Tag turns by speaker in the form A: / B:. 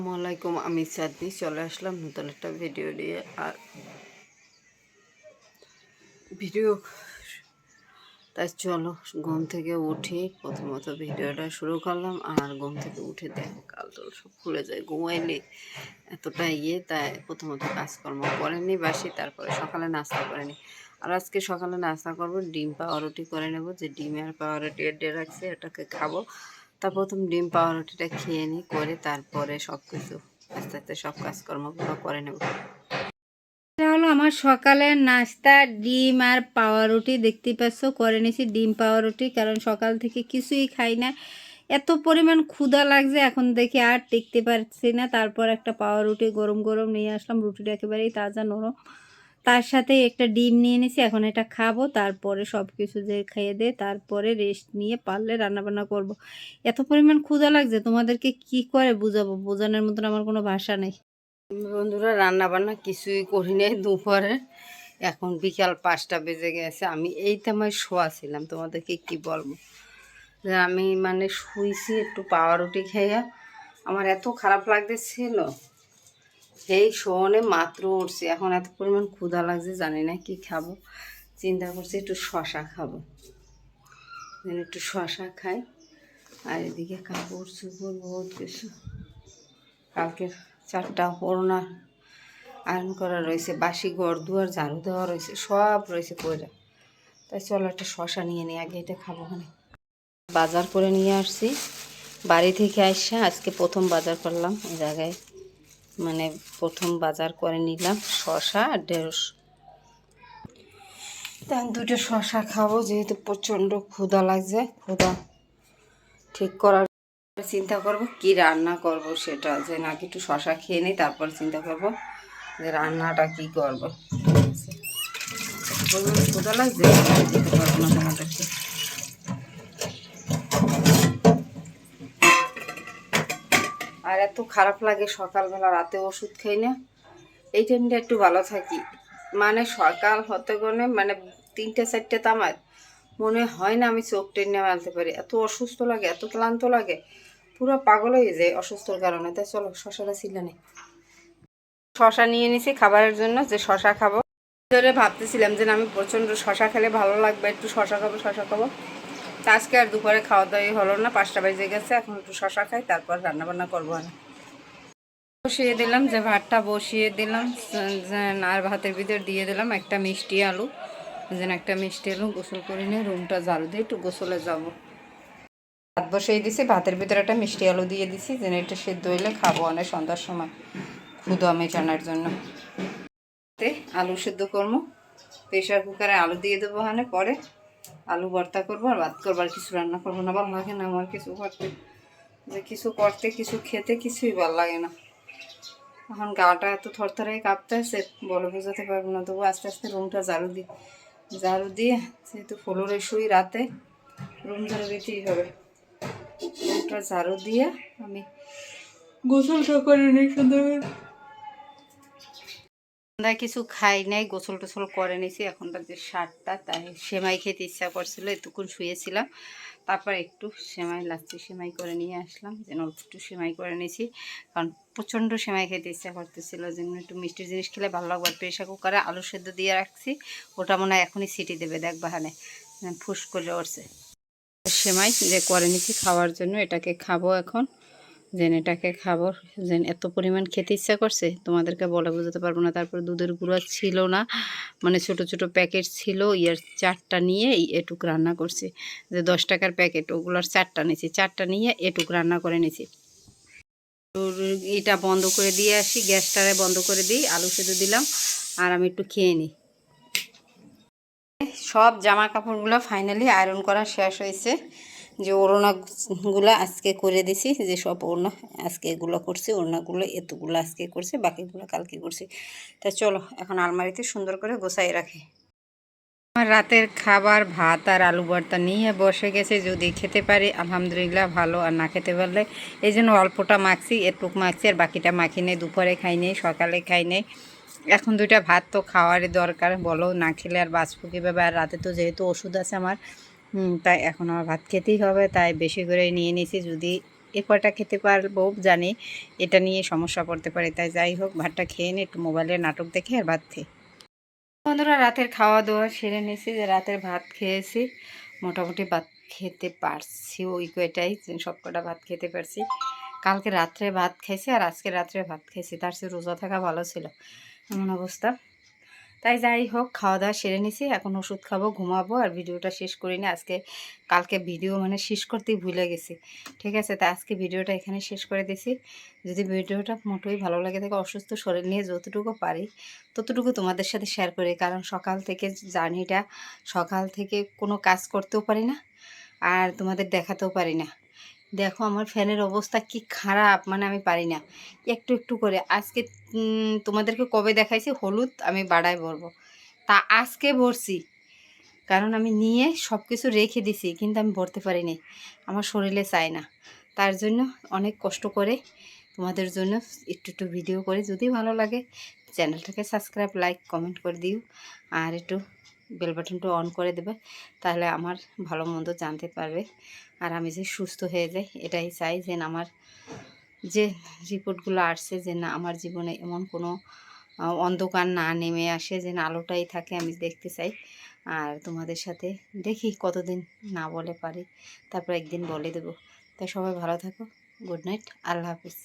A: আসসালামাইকুম আমি চাঁদনি চলে আসলাম নতুন একটা ভিডিও নিয়ে। আর ভিডিও তাই চলো, ঘুম থেকে উঠে। প্রথমত ভিডিওটা শুরু করলাম, আর ঘুম থেকে উঠে দেখ, কাল তো সব খুলে যায়, ঘুমাইলে। এতটা ইয়ে তাই প্রথমত কাজকর্ম করেনি বাসি, তারপরে সকালে নাস্তা করেনি আর আজকে সকালে নাস্তা করব, ডিম পাউরুটি করে নেব। যে ডিম আর পাউরুটি এডে রাখছে, এটাকে খাব। তা প্রথম ডিম, পাউরুটিটা খেয়ে নিই, করে তারপরে সব কিছু আস্তে আস্তে সব কাজকর্মগুলো করে নেব।
B: এটা হলো আমার সকালের নাস্তা, ডিম আর পাউরুটি দেখতে পাচ্ছ, করে নিয়েছি ডিম, পাউরুটি, কারণ সকাল থেকে কিছুই খাই না। এত পরিমাণ ক্ষুধা লাগছে, এখন দেখি আর টিকতে পারছি না। তারপর একটা পাউরুটি গরম গরম নিয়ে আসলাম, রুটিটা একেবারেই তাজা নরম। তার সাথে একটা ডিম নিয়ে নিয়েছি এখন এটা খাব, তারপরে সব কিছু যে খেয়ে দে, তারপরে রেস্ট নিয়ে পারলে রান্নাবান্না করব। এত পরিমাণ ক্ষুধা লাগছে, তোমাদেরকে কি করে বুঝাবো? বোঝানোর মতন আমার কোনো ভাষা নেই।
A: বন্ধুরা রান্না বান্না কিছুই করি নাই দুপুরে। এখন বিকাল পাঁচটা বেজে গেছে, আমি এই তেমন শোয়া ছিলাম, তোমাদেরকে কি বলব? যে আমি মানে শুইছি একটু পাউরুটি খেয়ে। আমার এত খারাপ লাগতেছিল। সেই শোনে মাত্র উঠছি। এখন এত পরিমাণ ক্ষুধা লাগছে, জানি না কি খাব। চিন্তা করছি একটু শশা খাব। একটু শশা খাই। আর এদিকে কাপড় চুপড় বহুত কিছু। কালকে চারটা ওড়না আয়রন করা রয়েছে, বাসি ঘর দুয়ার ঝাড়ু দেওয়া রয়েছে, সব রয়েছে কইরা তাই চলো একটা শশা নিয়ে নিই, আগে এটা খাব ওখানে বাজার করে নিয়ে আসছি। বাড়ি থেকে আসছে আজকে প্রথম বাজার করলাম, এই জায়গায়। মানে প্রথম বাজার করে নিলাম শশা আর ঢেঁড়স। তা আমি দুটো শশা খাব, যেহেতু প্রচণ্ড ক্ষুধা লাগছে, ক্ষুধা ঠিক করার চিন্তা করব কি রান্না করব সেটা, যে নাকি একটু শশা খেয়ে নিই, তারপর চিন্তা করব যে রান্নাটা কি করব। ক্ষুধা লাগছে? দিতে পারব না আর এত খারাপ লাগে সকালবেলা রাতে ওষুধ খাই না। এই টাইমটা একটু ভালো থাকি। মানে সকাল হতে গনে মানে তিনটে, চারটে তামার মনে হয় না আমি চোখ টেনে মালতে পারি। এত অসুস্থ লাগে, এত ক্লান্ত লাগে। পুরো পাগল হয়ে যায় অসুস্থর কারণে। তাই চলো, শশাটা ছিলে নেই শশা নিয়ে নিছি খাবারের জন্য, যে শশা খাব। ভাবতেছিলাম যে আমি প্রচণ্ড শশা খেলে ভালো লাগবে, একটু শশা খাব শশা খাব। আজকে আর দুপুরে খাওয়া দাওয়াই হলো না, পাঁচটা বেজে গেছে, এখন একটু শশা খাই, তারপর রান্না বান্না করব আমি। বসিয়ে দিলাম, যে ভাতটা বসিয়ে দিলাম আর ভাতের ভিতর দিয়ে দিলাম একটা মিষ্টি আলু। যেন একটা মিষ্টি আলু গোসল করে নিয়ে রুমটা ঝাড়ু দিয়ে একটু গোসলে যাব। ভাত বসিয়ে দিছি, ভাতের ভিতরে একটা মিষ্টি আলু দিয়ে দিছি যেন এটা সেদ্ধ হইলে খাব অনেক সন্ধ্যার সময় ক্ষুদো আমি জানার জন্য। আলু সেদ্ধ করব প্রেশার কুকারে আলু দিয়ে দেবো ওখানে পরে। আলু ভর্তা করব আর ভাত করব, আর কিছু রান্না করব না, ভালো লাগে না আমার কিছু করতে। যে কিছু করতে, কিছু খেতে কিছুই ভালো লাগে না। এখন গাটা এত থরথরে কাঁপতে আছে, বলে বোঝাতে পারব না, তবু আস্তে আস্তে রুমটা ঝাড়ু দিই। ঝাড়ু দিয়ে যেহেতু ফ্লোরে শুই রাতে, রুম ঝাড়ু দিতেই হবে। রুমটা ঝাড়ু দিয়ে আমি গোসলটা করে নিই সুন্দর সন্ধ্যায় কিছু খাই নাই, গোসল টোসল করে নিছি এখন যে সাতটা তাই সেমাই খেতে ইচ্ছা করছিল, এতক্ষণ শুয়েছিলাম। তারপর একটু সেমাই লাগছে সেমাই করে নিয়ে আসলাম, যেন একটু সেমাই করে নিয়েছি। কারণ প্রচণ্ড সেমাই খেতে ইচ্ছা করতেছিল, যেন একটু মিষ্টি জিনিস খেলে ভালো লাগবে। প্রেশার কুকারে আলু সেদ্ধ দিয়ে রাখছি, ওটা মনে হয় এখনই সিটি দেবে, দেখ বাহানে। ফুস করে উঠছে সেমাই যে করে নিছি খাওয়ার জন্য, এটাকে খাব এখন। যেন এটাকে খাব, যেন এত পরিমাণ খেতে ইচ্ছা করছে, তোমাদেরকে বলে বোঝাতে পারব না। তারপরে দুধের গুঁড়া ছিল না মানে ছোট ছোট প্যাকেট ছিল, ইয়ার চারটা নিয়ে এটুক রান্না করছি। যে দশ টাকার প্যাকেট, ওগুলোর চারটা নিয়েছি, চারটা নিয়ে এটুক রান্না করে নিয়েছি। এটা বন্ধ করে দিয়ে আসি, গ্যাসটারে বন্ধ করে দিই, আলু সেদ্ধ দিলাম, আর আমি একটু খেয়ে নিই। সব জামা কাপড়গুলো ফাইনালি আয়রন করা শেষ হয়েছে। যে ওড়নাগুলো আজকে করে দিছি, যে সব ওড়না আজকে এগুলো করছি, ওড়নাগুলো এতগুলো আজকে করছি, বাকিগুলো কালকে করছি। তা চলো, এখন আলমারিতে সুন্দর করে গোছাই রাখি। আমার রাতের খাবার, ভাত আর আলু ভর্তা নিয়ে বসে গেছে, যদি খেতে পারি, আলহামদুলিল্লাহ ভালো, আর না খেতে পারলে এই জন্য অল্পটা মাখছি, এটুক মাখছি, আর বাকিটা মাখি নেই, দুপুরে খাই নেই, সকালে খাই নেই। এখন দুইটা ভাত তো খাওয়ারই দরকার, বলো না খেলে আর বাঁচবো কীভাবে? আর রাতে তো যেহেতু ওষুধ আছে আমার তাই এখন আমার ভাত খেতেই হবে, তাই বেশি করে নিয়ে নিয়েছি। যদি
C: এ কয়টা খেতে পারব, জানি এটা নিয়ে সমস্যা পড়তে পারে। তাই যাই হোক, ভাতটা খেয়ে নিই একটু মোবাইলে নাটক দেখে আর ভাত খেয়ে।
B: বন্ধুরা, রাতের খাওয়া দাওয়া সেরে নিয়েছি, যে রাতের ভাত খেয়েছি। মোটামুটি ভাত খেতে পারছি ওই কয়টাই সব কটা ভাত খেতে পারছি। কালকে রাত্রে ভাত খাইছি আর আজকে রাত্রে ভাত খেয়েছি তার চেয়ে রোজা থাকা ভালো ছিল। এমন অবস্থা। তাই যাই হোক, খাওয়া দাওয়া সেরে নিছি। এখন ওষুধ খাব, ঘুমাবো আর ভিডিওটা শেষ করিনি আজকে, কালকে ভিডিও মানে শেষ করতেই ভুলে গেছি। ঠিক আছে তাই আজকে ভিডিওটা এখানে শেষ করে দিছি। যদি ভিডিওটা মোটেই ভালো লাগে থাকে, অসুস্থ শরীর নিয়ে যতটুকু পারি, ততটুকু তোমাদের সাথে শেয়ার করি। কারণ সকাল থেকে জার্নিটা, সকাল থেকে কোনো কাজ করতেও পারি না, আর তোমাদের দেখাতেও পারি না। দেখো আমার ফ্যানের অবস্থা কি খারাপ মানে আমি পারি না। একটু একটু করে। আজকে তোমাদেরকে কবে দেখাইছি? হলুদ আমি বাড়ায় ভরবো। তা আজকে ভরছি। কারণ আমি নিয়ে সব কিছু রেখে দিছি, কিন্তু আমি ভরতে পারিনি আমার শরীরে চায় না। তার জন্য অনেক কষ্ট করে তোমাদের জন্য একটু একটু ভিডিও করে। যদি ভালো লাগে, চ্যানেলটাকে সাবস্ক্রাইব লাইক কমেন্ট করে দিও। আর একটু বেল বাটনটা অন করে দেবে, তাহলে আমার ভালো মন্দ জানতে পারবে। আর আমি যে সুস্থ হয়ে যাই, এটাই চাই যে আমার যে রিপোর্টগুলো আসছে, যে না আমার জীবনে এমন কোনো অন্ধকার না নেমে আসে, যে আলোটাই থাকে, আমি দেখতে চাই। আর তোমাদের সাথে দেখি কতদিন না বলে পারি, তারপর একদিন বলে দেবো। তাই সবাই ভালো থাকো গুড নাইট আল্লাহ হাফিজ।